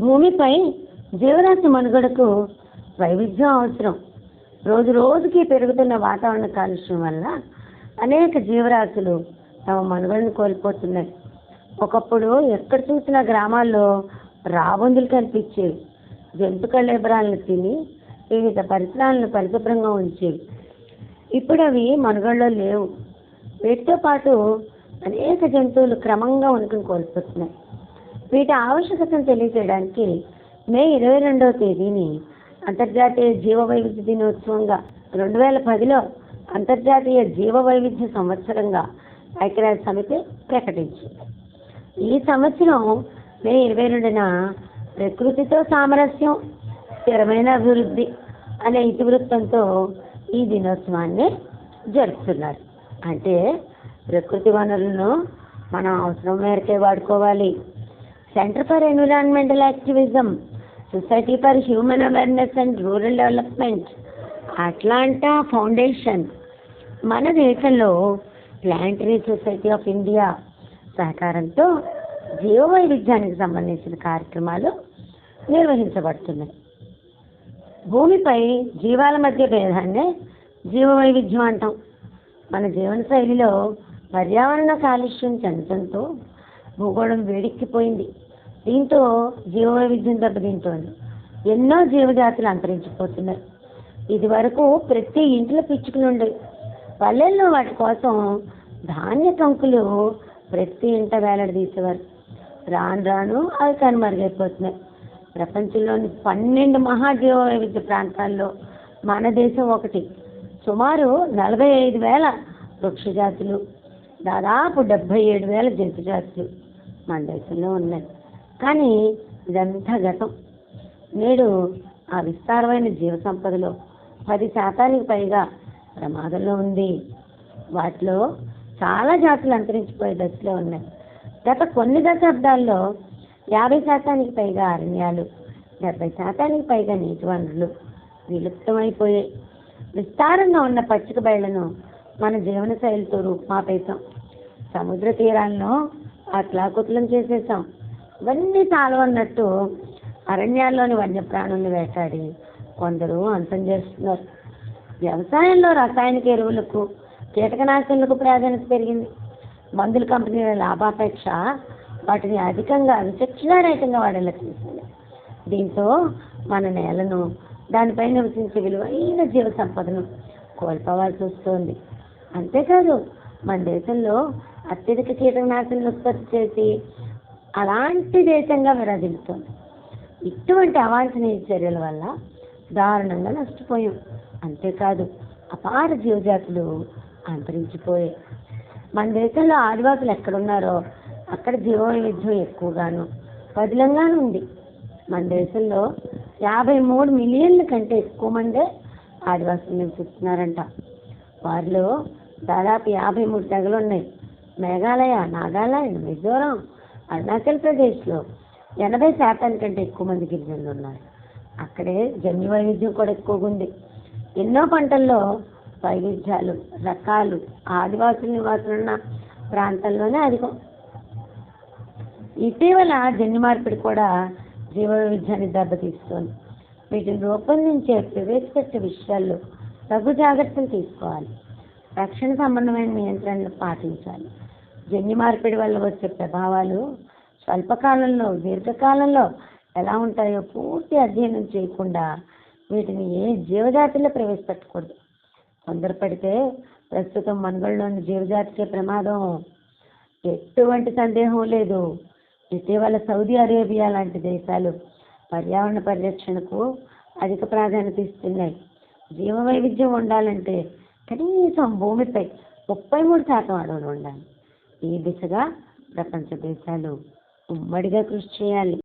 భూమిపై జీవరాశి మనుగడకు వైవిధ్యం అవసరం. రోజు రోజుకి పెరుగుతున్న వాతావరణ కాలుష్యం వల్ల అనేక జీవరాశులు తమ మనుగడను కోల్పోతున్నాయి ఒకప్పుడు ఎక్కడ చూసినా గ్రామాల్లో రాబందులు కనిపించేవి. జంతు కళేబరాలను తిని వివిధ పరిసరాలను పరిశుభ్రంగా ఉంచేవి. ఇప్పుడు అవి మనుగడలో లేవు. వీటితో పాటు అనేక జంతువులు క్రమంగా ఉనికిని కోల్పోతున్నాయి. వీటి ఆవశ్యకతను తెలియజేయడానికి మే ఇరవై రెండవ తేదీని అంతర్జాతీయ జీవ వైవిధ్య దినోత్సవంగా రెండు వేల పదిలో అంతర్జాతీయ జీవ వైవిధ్య సంవత్సరంగా ఐక్యరాజ్య సమితి ప్రకటించింది. ఈ సంవత్సరం మే ఇరవై రెండున ప్రకృతితో సామరస్యం స్థిరమైన అభివృద్ధి అనే ఇతివృత్తంతో ఈ దినోత్సవాన్ని జరుపుతున్నారు. అంటే ప్రకృతి వనరులను మనం అవసరం మేరకే వాడుకోవాలి. Centre for environmental activism society for human awareness and rural development Atlanta foundation మన దేశంలో ప్లాంటరీ సొసైటీ ఆఫ్ ఇండియా సహకారంతో జీవ వైవిధ్యానికి సంబంధించిన కార్యక్రమాలు నిర్వహించబడుతున్నాయి. భూమిపై జీవాల మధ్య భేదాన్నే జీవ వైవిధ్యం అంటాం. మన జీవనశైలిలో పర్యావరణ కాలుష్యం చెందడంతో భూగోళం వేడెక్కిపోయింది. దీంతో జీవ వైవిధ్యం దెబ్బతింటోంది. ఎన్నో జీవజాతులు అంతరించిపోతున్నాయి ఇది వరకు ప్రతి ఇంట్లో పిచ్చుకలు ఉండేవి. పల్లెల్లో వాటి కోసం ధాన్య కంకులు ప్రతి ఇంట వేలాడదీసేవారు రాను రాను అవి కనుమరుగైపోతున్నాయి. ప్రపంచంలోని పన్నెండు మహాజీవ వైవిధ్య ప్రాంతాల్లో మన దేశం ఒకటి. సుమారు నలభై ఐదు వేల వృక్ష జాతులు దాదాపు డెబ్భై ఏడు వేల జంతు జాతులు మన దేశంలో ఉన్నాయి కానీ ఇదంతా గతం. నేడు ఆ విస్తారమైన జీవ సంపదలో పది శాతానికి పైగా ప్రమాదంలో ఉంది. వాటిలో చాలా జాతులు అంతరించిపోయే దశలో ఉన్నాయి. గత కొన్ని దశాబ్దాల్లో యాభై శాతానికి పైగా అరణ్యాలు డెబ్బై శాతానికి పైగా నీటి వనరులు విలుప్తమైపోయాయి. విస్తారంగా ఉన్న పచ్చిక బయళ్ళను మన జీవన శైలితో రూపుమాపేశాం. సముద్ర తీరాలను అట్లాకుతలం చేసేసాం. ఇవన్నీ చాలవన్నట్టు అరణ్యాల్లోని వన్యప్రాణుల్ని వేటాడి కొందరు అంతం చేస్తున్నారు. వ్యవసాయంలో రసాయనిక ఎరువులకు కీటకనాశకులకు ప్రాధాన్యత పెరిగింది. మందుల కంపెనీల లాభాపేక్ష వాటిని అధికంగా విచక్షణారహితంగా వాడేలా చేసింది. దీంతో మన నేలను దానిపై నివసించే విలువైన జీవ సంపదను కోల్పోవాల్సి వస్తుంది. అంతేకాదు మన దేశంలో అత్యధిక కీటకనాశనం ఉత్పత్తి చేసి అలాంటి దేశంగా విరాజిల్లుతోంది. ఇటువంటి అవాంఛనీయ చర్యల వల్ల దారుణంగా నష్టపోయాం. అంతేకాదు అపార జీవజాతులు అంతరించిపోయాయి. మన దేశంలో ఆదివాసులు ఎక్కడున్నారో అక్కడ జీవవైవిధ్యం ఎక్కువగాను పదిలంగాను ఉంది. మన దేశంలో యాభై మూడు మిలియన్ల కంటే ఎక్కువ మందే ఆదివాసులు నివసిస్తున్నారంట వారిలో దాదాపు యాభై మూడు తెగలు ఉన్నాయి మేఘాలయ నాగాలాండ్ మిజోరాం అరుణాచల్ ప్రదేశ్లో ఎనభై శాతానికంటే ఎక్కువ మంది గిరిజనులు ఉన్నారు. అక్కడే జన్యు వైవిధ్యం కూడా ఎక్కువగా ఉంది. ఎన్నో పంటల్లో వైవిధ్యాలు రకాలు ఆదివాసుల నివాసులు ఉన్న ప్రాంతాల్లోనే అధికం. ఇటీవల జన్యు మార్పిడి కూడా జీవ వైవిధ్యాన్ని దెబ్బతీస్తుంది. వీటిని రూపొందించే ప్రవేశపెట్టే విషయాల్లో తగు జాగ్రత్తలు తీసుకోవాలి. రక్షణ సంబంధమైన నియంత్రణలు పాటించాలి. జన్యు మార్పిడి వల్ల వచ్చే ప్రభావాలు స్వల్పకాలంలో దీర్ఘకాలంలో ఎలా ఉంటాయో పూర్తి అధ్యయనం చేయకుండా వీటిని ఏ జీవజాతిలో ప్రవేశపెట్టకూడదు. తొందరపడితే ప్రస్తుతం మనుగడలోని జీవజాతికే ప్రమాదం. ఎటువంటి సందేహం లేదు. ఇటీవల సౌదీ అరేబియా లాంటి దేశాలు పర్యావరణ పరిరక్షణకు అధిక ప్రాధాన్యత ఇస్తున్నాయి. జీవ వైవిధ్యం ఉండాలంటే కనీసం భూమిపై ముప్పై మూడు శాతం అడవులు ఉండాలి. ఈ దిశగా ప్రపంచ దేశాలు ఉమ్మడిగా కృషి చేయాలి.